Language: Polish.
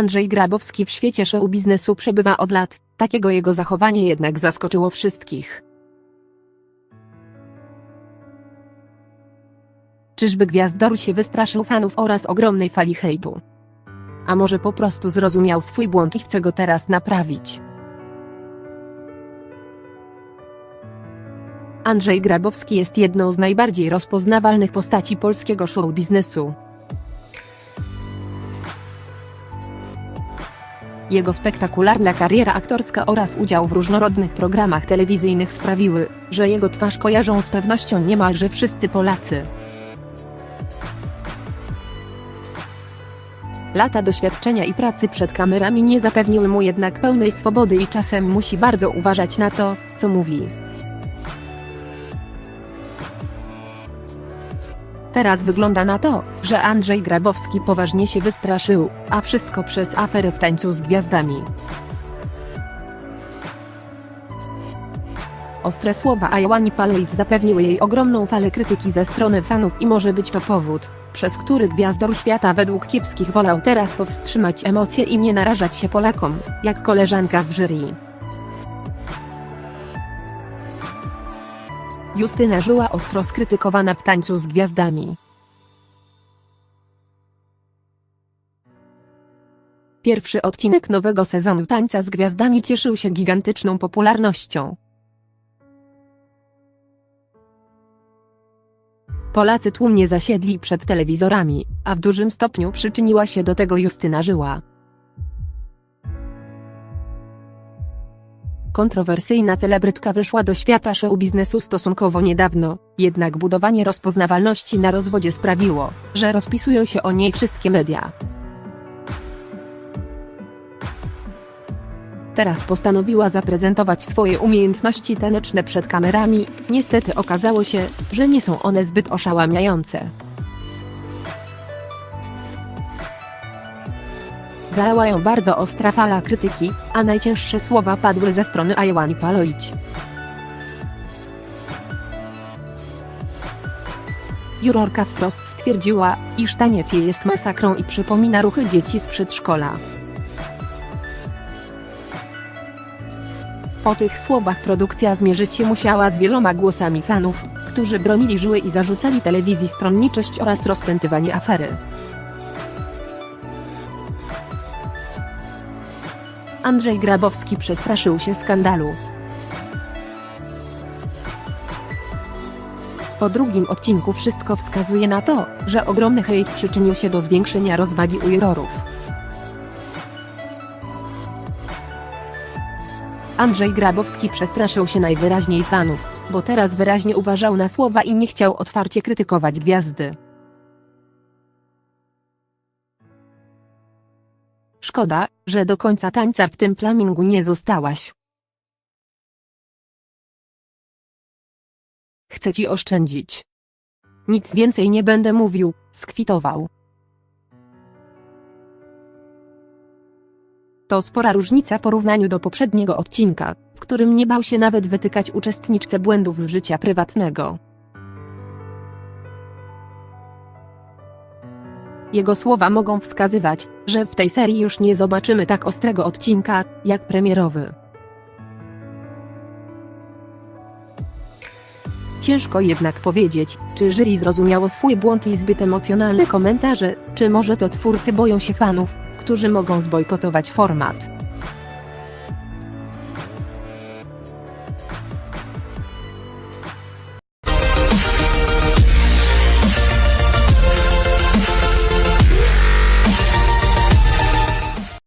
Andrzej Grabowski w świecie show biznesu przebywa od lat, takiego jego zachowanie jednak zaskoczyło wszystkich. Czyżby Gwiazdor się wystraszył fanów oraz ogromnej fali hejtu? A może po prostu zrozumiał swój błąd i chce go teraz naprawić? Andrzej Grabowski jest jedną z najbardziej rozpoznawalnych postaci polskiego show biznesu. Jego spektakularna kariera aktorska oraz udział w różnorodnych programach telewizyjnych sprawiły, że jego twarz kojarzą z pewnością niemalże wszyscy Polacy. Lata doświadczenia i pracy przed kamerami nie zapewniły mu jednak pełnej swobody i czasem musi bardzo uważać na to, co mówi. Teraz wygląda na to, że Andrzej Grabowski poważnie się wystraszył, a wszystko przez aferę w tańcu z gwiazdami. Ostre słowa Ajłani Paloid zapewniły jej ogromną falę krytyki ze strony fanów i może być to powód, przez który gwiazdor świata według kiepskich wolał teraz powstrzymać emocje i nie narażać się Polakom, jak koleżanka z jury. Justyna Żyła ostro skrytykowana w tańcu z gwiazdami. Pierwszy odcinek nowego sezonu Tańca z Gwiazdami cieszył się gigantyczną popularnością. Polacy tłumnie zasiedli przed telewizorami, a w dużym stopniu przyczyniła się do tego Justyna Żyła. Kontrowersyjna celebrytka wyszła do świata show biznesu stosunkowo niedawno, jednak budowanie rozpoznawalności na rozwodzie sprawiło, że rozpisują się o niej wszystkie media. Teraz postanowiła zaprezentować swoje umiejętności taneczne przed kamerami, niestety okazało się, że nie są one zbyt oszałamiające. Zalała ją bardzo ostra fala krytyki, a najcięższe słowa padły ze strony Ajłani Paloić. Jurorka wprost stwierdziła, iż taniec jej jest masakrą i przypomina ruchy dzieci z przedszkola. Po tych słowach produkcja zmierzyć się musiała z wieloma głosami fanów, którzy bronili żyły i zarzucali telewizji stronniczość oraz rozpętywanie afery. Andrzej Grabowski przestraszył się skandalu. Po drugim odcinku wszystko wskazuje na to, że ogromny hejt przyczynił się do zwiększenia rozwagi u jurorów. Andrzej Grabowski przestraszył się najwyraźniej fanów, bo teraz wyraźnie uważał na słowa i nie chciał otwarcie krytykować gwiazdy. Szkoda, że do końca tańca w tym flamingu nie zostałaś. Chcę ci oszczędzić. Nic więcej nie będę mówił, skwitował. To spora różnica w porównaniu do poprzedniego odcinka, w którym nie bał się nawet wytykać uczestniczce błędów z życia prywatnego. Jego słowa mogą wskazywać, że w tej serii już nie zobaczymy tak ostrego odcinka, jak premierowy. Ciężko jednak powiedzieć, czy jury zrozumiało swój błąd i zbyt emocjonalne komentarze, czy może to twórcy boją się fanów, którzy mogą zbojkotować format.